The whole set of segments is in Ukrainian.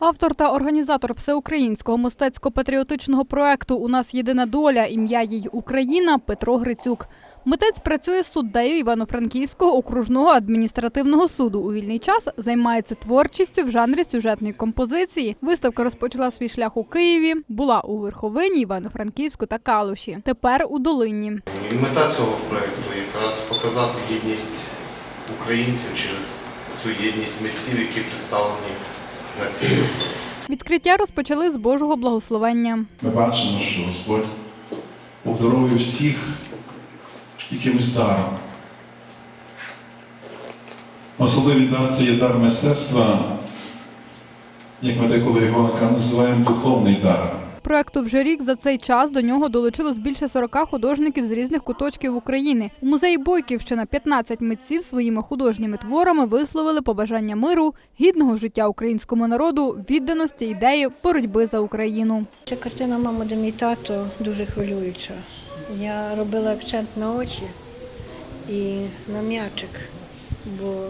Автор та організатор всеукраїнського мистецько-патріотичного проекту У нас єдина доля. Ім'я їй Україна Петро Грицюк. Митець працює суддею Івано-Франківського окружного адміністративного суду. У вільний час займається творчістю в жанрі сюжетної композиції. Виставка розпочала свій шлях у Києві, була у Верховині, Івано-Франківську та Калуші. Тепер у Долині. Мета цього проєкту якраз показати єдність українців через цю єдність митців, які представлені на цій виставці. Відкриття розпочали з Божого благословення. Ми бачимо, що Господь обдаровує всіх якимось даром. Особливий дар це є дар мистецтва, як ми деколи його називаємо духовний дар. Проекту вже рік за цей час до нього долучилось більше 40 художників з різних куточків України. У музеї Бойківщина 15 митців своїми художніми творами висловили побажання миру, гідного життя українському народу, відданості ідеї боротьби за Україну. Ця картина «Мамо, де мій тато» дуже хвилююча. Я робила акцент на очі і на м'ячик, бо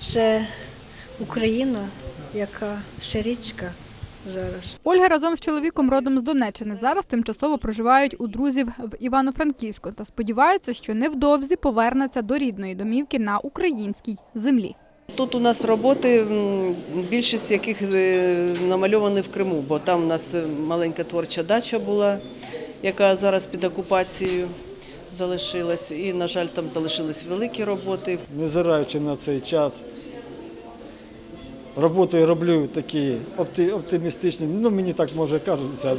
це Україна, яка сирітська зараз. Ольга разом з чоловіком родом з Донеччини зараз тимчасово проживають у друзів в Івано-Франківську та сподіваються, що невдовзі повернеться до рідної домівки на українській землі. Тут у нас роботи, більшість яких е, намальовані в Криму, бо там у нас е, маленька творча дача була, яка зараз під окупацією залишилась. І, на жаль, там залишились великі роботи. Незважаючи на цей час, роботи роблю такі опти- оптимістичні. Ну, мені так може кажеться.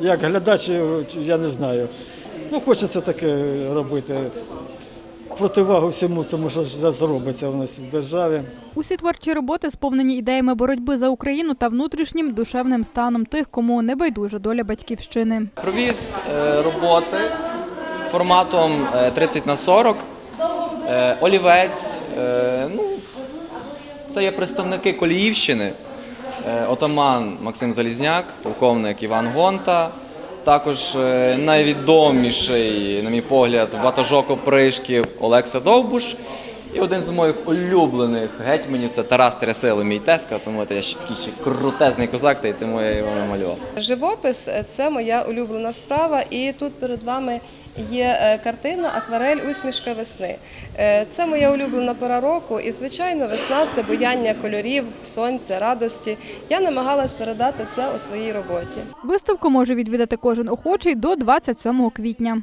Як глядач, я не знаю. Ну, хочеться таке робити. Противагу всьому тому, що зараз робиться у нас в державі. Усі творчі роботи сповнені ідеями боротьби за Україну та внутрішнім душевним станом тих, кому не байдужа доля батьківщини. Провіз е, роботи форматом е, 30 на 40, е, олівець. е, Ну, це є представники Коліївщини, е, отаман Максим Залізняк, полковник Іван Гонта. Також е, найвідоміший, на мій погляд, ватажок опришків Олекса Довбуш. І один з моїх улюблених гетьманів це Тарас Трясили, мій тезка, тому я ще такий ще крутезний козак, та й тому я його намалював. Живопис це моя улюблена справа, і тут перед вами є е, картина Акварель усмішка весни. Е, Це моя улюблена пора року, і звичайно, весна це буяння кольорів, сонця, радості. Я намагалась передати це у своїй роботі. Виставку може відвідати кожен охочий до 27 квітня.